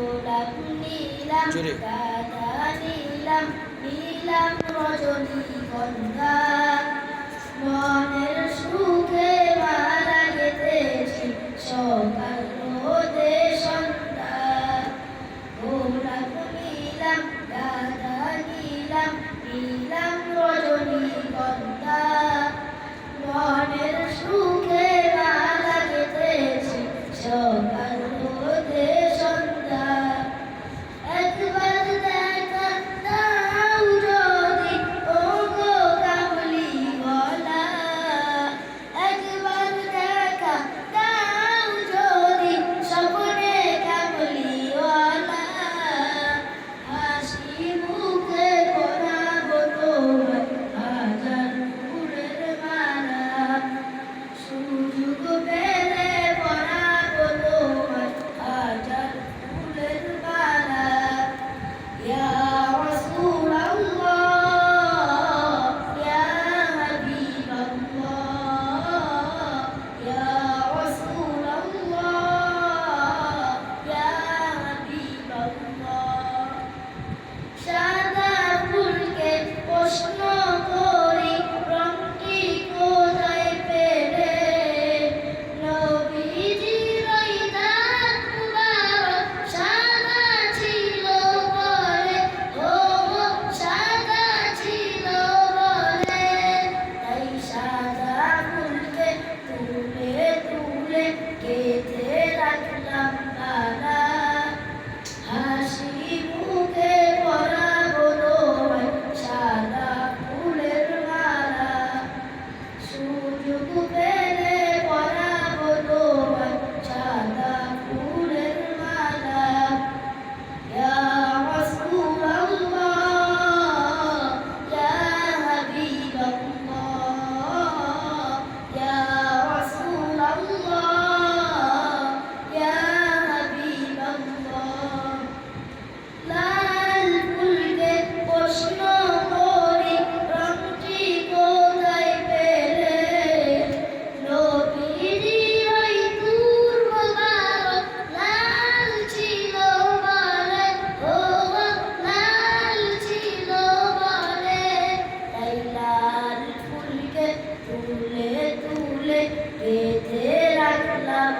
গোলাপ নীলাম। গাঁদা নীলাম নীলাম রজনী Thank you. তুলে তুলে বেঁধে রাখলাম